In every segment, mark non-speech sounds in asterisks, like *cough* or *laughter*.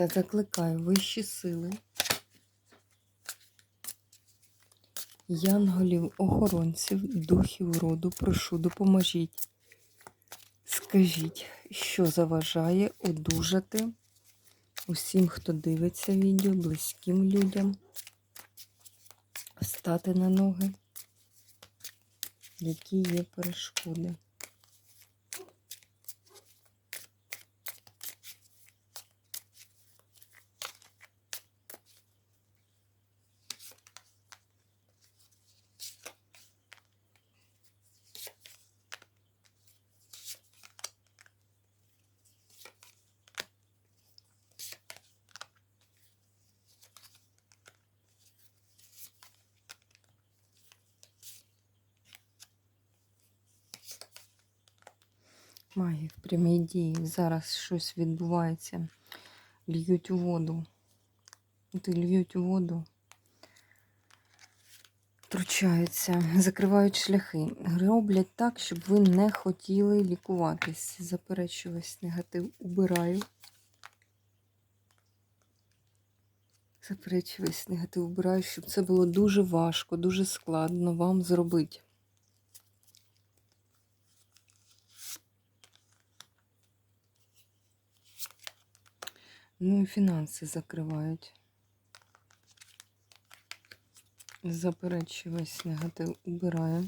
Та закликаю вищі сили, янголів, охоронців, духів роду, прошу, допоможіть. Скажіть, що заважає одужати усім, хто дивиться відео, близьким людям, стати на ноги, які є перешкоди. Магії в прямій дії. Зараз щось відбувається. Льють у воду. І льють у воду. Втручаються, закривають шляхи. Роблять так, щоб ви не хотіли лікуватись. Заперечую весь негатив. Убираю. Заперечую весь негатив. Убираю, щоб це було дуже важко, дуже складно вам зробити. Ну і фінанси закривають. Заперечую весь негатив убирає.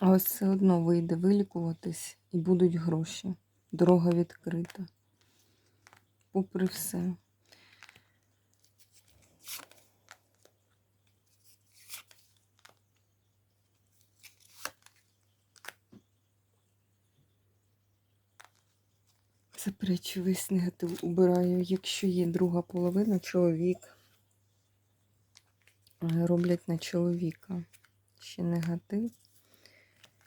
А ось все одно вийде вилікуватись і будуть гроші. Дорога відкрита. Попри все. Заперечую весь негатив убираю. Якщо є друга половина, чоловік е, роблять на чоловіка ще негатив,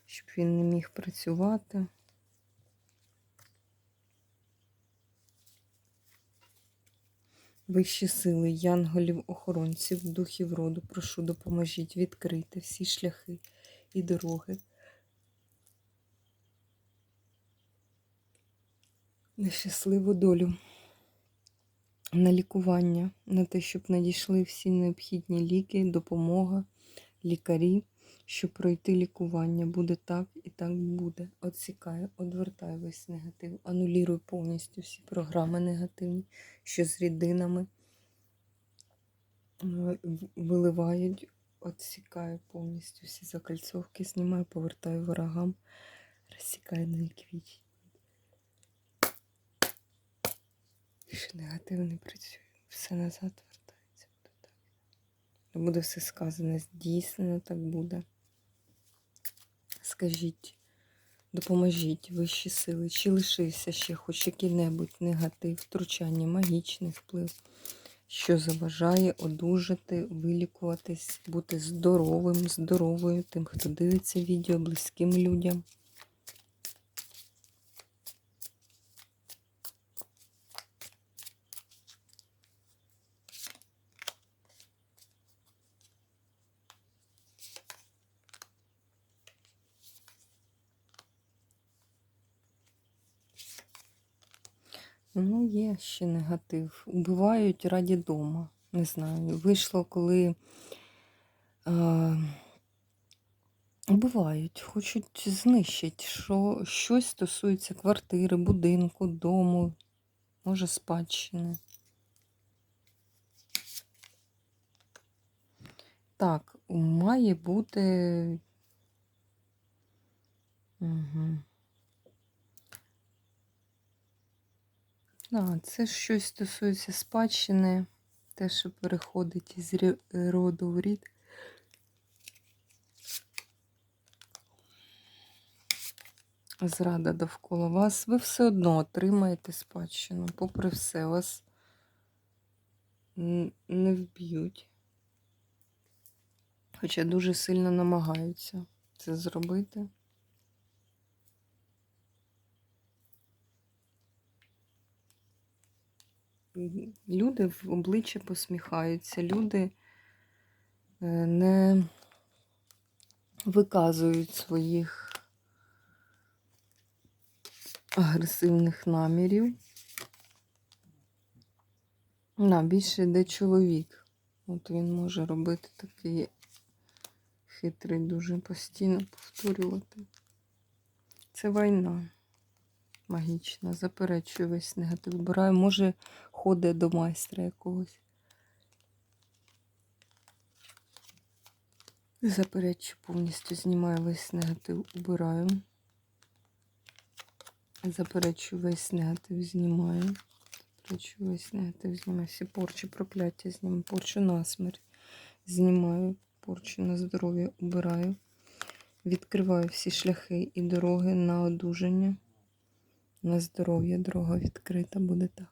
щоб він не міг працювати. Вищі сили, янголів, охоронців, духів роду, прошу, допоможіть відкрити всі шляхи і дороги. На щасливу долю, на лікування, на те, щоб надійшли всі необхідні ліки, допомога, лікарі, щоб пройти лікування. Буде так і так буде. Отсікаю, одвертаю весь негатив, анулірую повністю всі програми негативні, що з рідинами виливають, отсікаю повністю всі закальцовки, знімаю, повертаю ворогам, розсікаю на вічі. Більше негатив не працює. Все назад вертається. Буде. Буде все сказане, здійснено так буде. Скажіть, допоможіть вищі сили, чи лишився ще хоч який-небудь негатив, втручання, магічний вплив, що заважає одужати, вилікуватись, бути здоровим, здоровою, тим, хто дивиться відео, близьким людям. Ну, є ще негатив. Убивають раді дома. Не знаю. Вийшло, коли е, убивають, хочуть знищити, що щось стосується квартири, будинку, дому, може, спадщини. Так, має бути. Угу. А, це щось стосується спадщини, те, що переходить із роду в рід. зрада довкола вас, ви все одно отримаєте спадщину. Попри все, вас не вб'ють. Хоча дуже сильно намагаються це зробити. Люди в обличчя посміхаються, люди е, не виказують своїх агресивних намірів. На, більше йде чоловік. От він може робити такий хитрий, дуже постійно повторювати. Це війна магічна. Заперечую весь негатив. Вибираю, може, ходить до майстра якогось. Заперечую повністю, знімаю весь негатив, убираю. Заперечую весь негатив, знімаю. Заперечую весь негатив, знімаю. Всі порчі, прокляття знімаю. Порчу на смерть. Знімаю. Порчу на здоров'я убираю. Відкриваю всі шляхи і дороги на одужання. На здоров'я дорога відкрита буде так.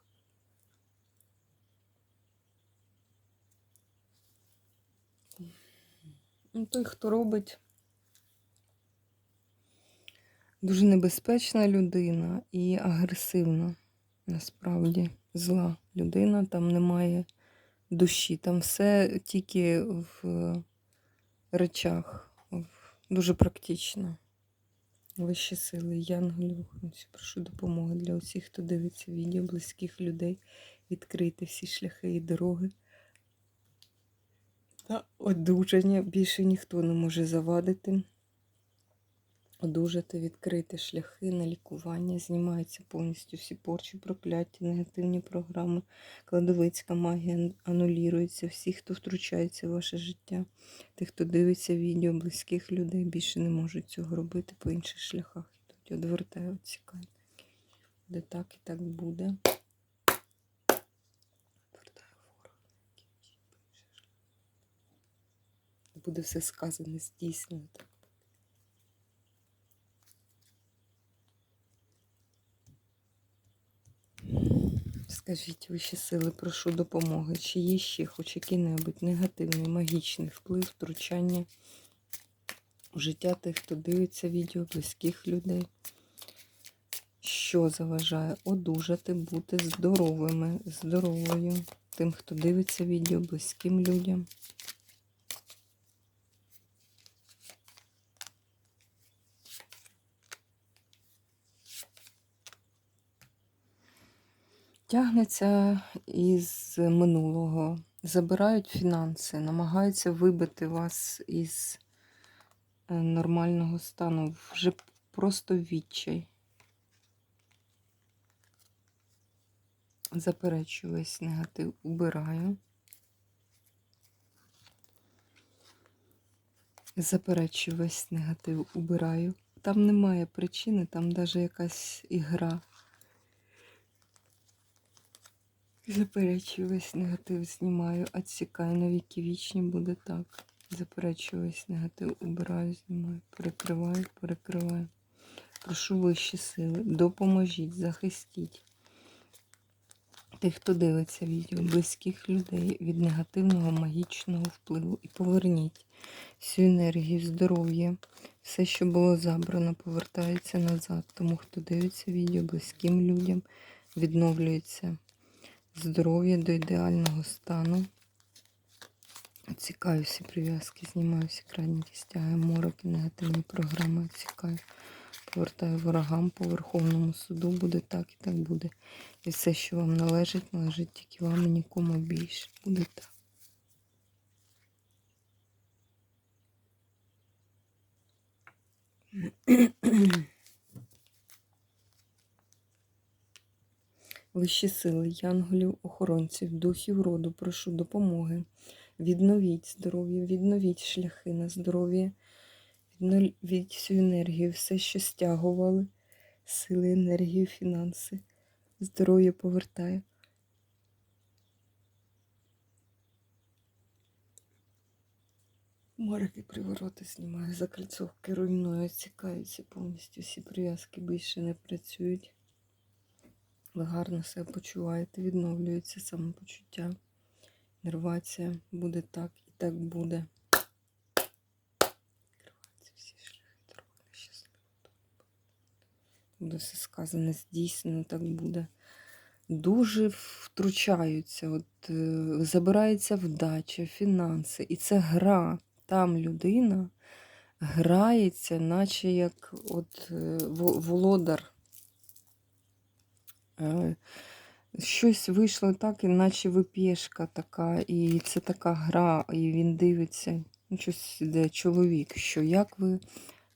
Ну, той, хто робить дуже небезпечна людина і агресивна, насправді, зла людина, там немає душі, там все тільки в речах, дуже практично. Вищі сили, янголів, прошу допомоги для усіх, хто дивиться відео, близьких людей, відкрити всі шляхи і дороги. Та одужання більше ніхто не може завадити. Одужати, відкрити шляхи на лікування, знімаються повністю всі порчі, прокляття, негативні програми, кладовицька магія анулюється. Всі, хто втручається в ваше життя, тих, хто дивиться відео, близьких людей, більше не можуть цього робити по інших шляхах. Ідуть, одвертаю, відсікаю. Де так і так буде. Буде все сказане, здійснено. Так. Скажіть, вищі сили, прошу допомоги. Чи є ще хоч який-небудь негативний, магічний вплив, втручання у життя тих, хто дивиться відео, близьких людей? Що заважає одужати, бути здоровими, здоровою тим, хто дивиться відео, близьким людям? Тягнеться із минулого, забирають фінанси, намагаються вибити вас із е, нормального стану, вже просто відчай. Заперечую весь негатив, убираю. Заперечую весь негатив, убираю. Там немає причини, там навіть якась ігра. Заперечую негатив, знімаю, відсікаю на віки вічні, буде так. Заперечую негатив, убираю, знімаю, перекриваю, перекриваю. Прошу вищі сили, допоможіть, захистіть тих, хто дивиться відео, близьких людей від негативного магічного впливу. І поверніть всю енергію, здоров'я, все, що було забрано, повертається назад. Тому хто дивиться відео, близьким людям відновлюється здоров'я до ідеального стану. Цікаю всі прив'язки, знімаю всі крадніки, стягаю мороки, негативні програми, цікаю. Повертаю ворогам по Верховному суду, буде так і так буде. І все, що вам належить, належить тільки вам і нікому більше. Буде так. *clears throat* Вищі сили, янголів, охоронців, духів роду, прошу допомоги. Відновіть здоров'я, відновіть шляхи на здоров'я, відновіть всю енергію, все, що стягували, сили, енергію, фінанси. Здоров'я повертаю. Марки привороти знімаю, закальцовки руйнують, цікаються повністю. Всі прив'язки більше не працюють. Ви гарно себе почуваєте, відновлюється самопочуття. Нервація буде так і так буде. Відкриваються всі шляхи дороги щасливо. Буде все сказане, здійснено, так буде. Дуже втручаються, от, е, забирається вдача, фінанси. І це гра. Там людина грається, наче як от, е, володар. Е, Щось вийшло так, іначе випєшка така, і це така гра, і він дивиться, ну, щось де чоловік, що як ви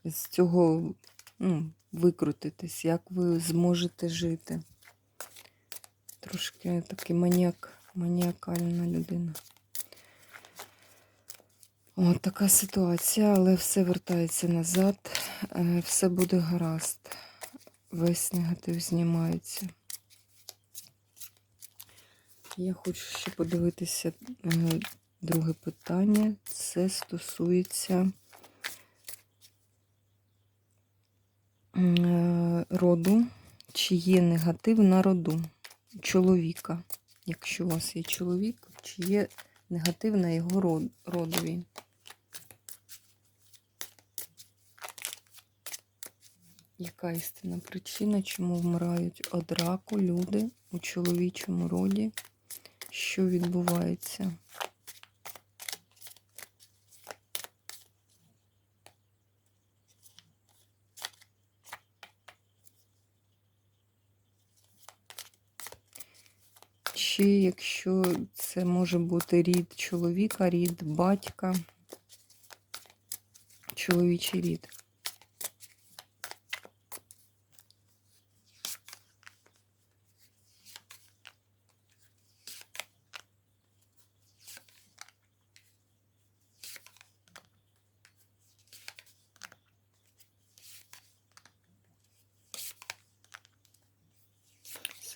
з цього ну, викрутитесь, як ви зможете жити. Трошки такий маніак, маніакальна людина. От така ситуація, але все вертається назад, е, все буде гаразд. Весь негатив знімається. Я хочу ще подивитися е, друге питання. Це стосується е, роду. Чи є негатив на роду чоловіка? Якщо у вас є чоловік, чи є негатив на його родові? Яка істинна причина, чому вмирають од раку люди у чоловічому роді? Що відбувається? Чи якщо це може бути рід чоловіка, рід батька, чоловічий рід?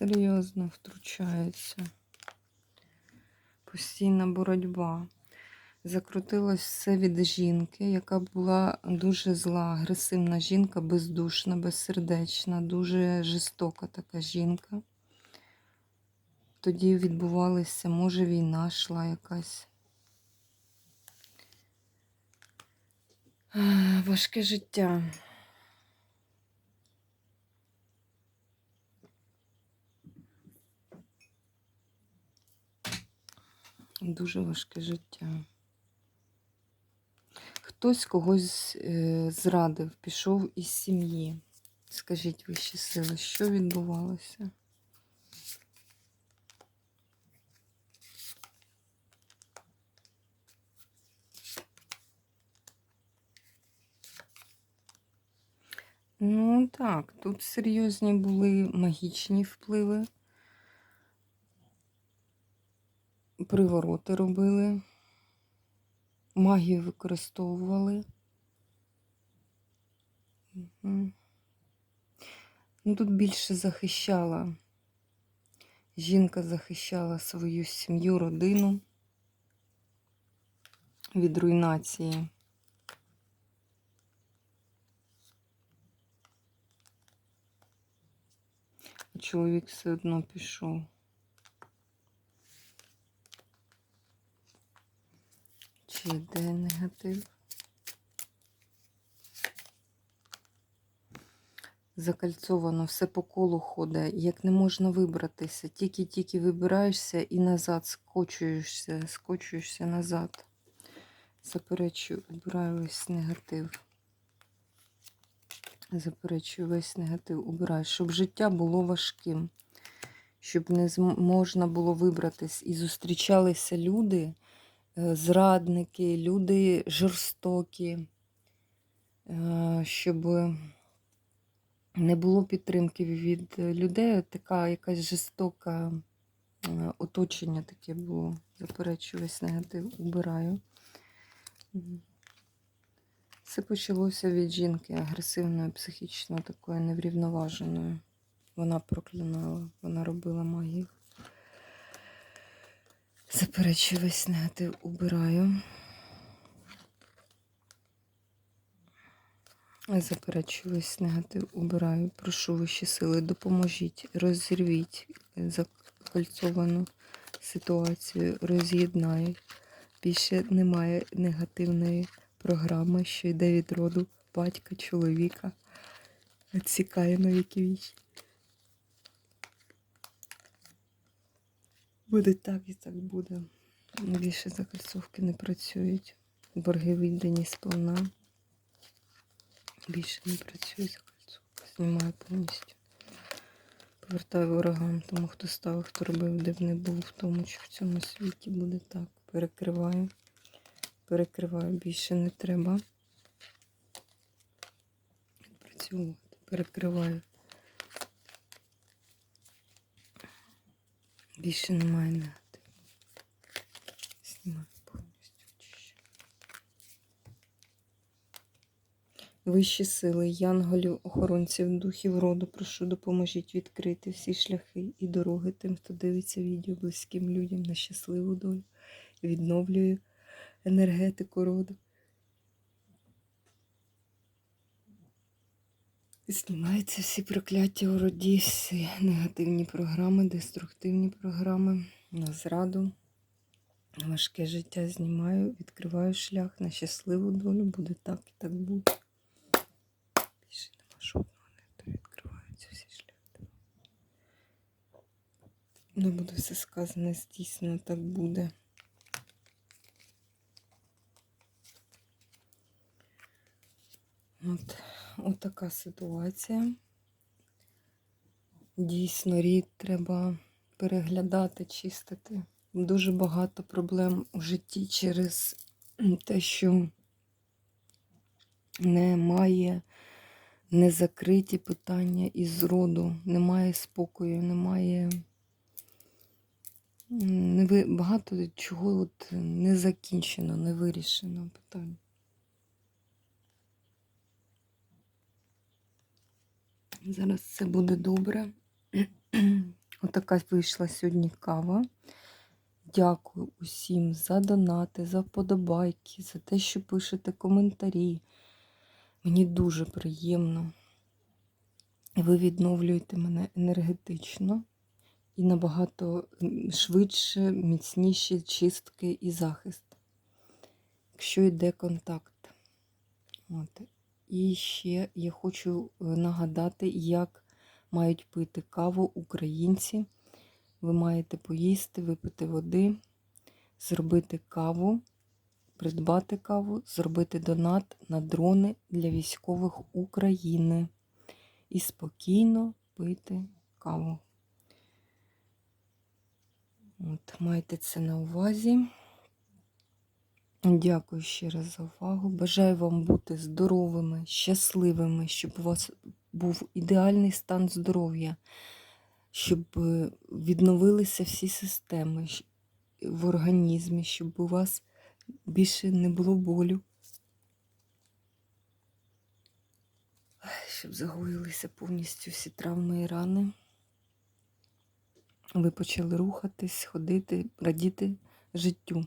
Серйозно втручається. Постійна боротьба. Закрутилось все від жінки, яка була дуже зла, агресивна жінка, бездушна, безсердечна, дуже жорстока така жінка. Тоді відбувалася, може, війна йшла якась. Важке життя. Дуже важке життя. Хтось когось е, зрадив, пішов із сім'ї. Скажіть вищі сили, що відбувалося? Ну так, тут серйозні були магічні впливи. Привороти робили, магію використовували. Ну, тут більше захищала. Жінка захищала свою сім'ю, родину від руйнації. Чоловік все одно пішов. Йде негатив? Закальцовано, все по колу ходить, як не можна вибратися. Тільки-тільки вибираєшся і назад скочуєшся, скочуєшся назад. Заперечую, убираю весь негатив. Заперечую весь негатив, убираю, щоб життя було важким, щоб не можна було вибратись. І зустрічалися люди, зрадники, люди жорстокі, е, щоб не було підтримки від людей. Така якась жорстока е, оточення таке було. Заперечую весь негатив, убираю. Це почалося від жінки агресивної, психічно такої неврівноваженої. Вона проклинала, вона робила магію. Заперечую весь негатив убираю. Заперечую весь негатив убираю. Прошу вищі сили, допоможіть, розірвіть е, закольцовану ситуацію, роз'єднають. Більше немає негативної програми, що йде від роду батька, чоловіка, відсікає нові віки. Буде так і так буде. Більше закольцовки не працюють. Борги віддані сповна. Більше не працює закольцовка. Знімаю повністю. Повертаю ворогам, тому хто став, хто робив, де б не був, в тому чи в цьому світі буде так. Перекриваю. Перекриваю, більше не треба. Працювати. Перекриваю. Більше немає негативу. Знімаю повністю. Вищі сили, янголів, охоронців, духів роду, прошу, допоможіть відкрити всі шляхи і дороги тим, хто дивиться відео близьким людям на щасливу долю. Відновлюю енергетику роду. Знімаються всі прокляття у роді, всі негативні програми, деструктивні програми на зраду. Важке життя знімаю, відкриваю шлях на щасливу долю, буде так і так буде. Більше нема жодного не то відкриваються всі шляхи. Не буде все сказане, здійснено, так буде. От, от така ситуація. Дійсно, рід треба переглядати, чистити. Дуже багато проблем у житті через те, що немає незакриті питання із роду, немає спокою, немає багато чого от не закінчено, не вирішено питання. Зараз все буде добре. *clears throat* Отака вийшла сьогодні кава. Дякую усім за донати, за вподобайки, за те, що пишете коментарі. Мені дуже приємно. Ви відновлюєте мене енергетично і набагато швидше, міцніші чистки і захист, якщо йде контакт. От. І ще я хочу е, нагадати, як мають пити каву українці. Ви маєте поїсти, випити води, зробити каву, придбати каву, зробити донат на дрони для військових України і спокійно пити каву. От, майте це на увазі. Дякую ще раз за увагу. Бажаю вам бути здоровими, щасливими, щоб у вас був ідеальний стан здоров'я, щоб е, відновилися всі системи в організмі, щоб у вас більше не було болю. Щоб загоїлися повністю всі травми і рани. Ви почали рухатись, ходити, радіти життю.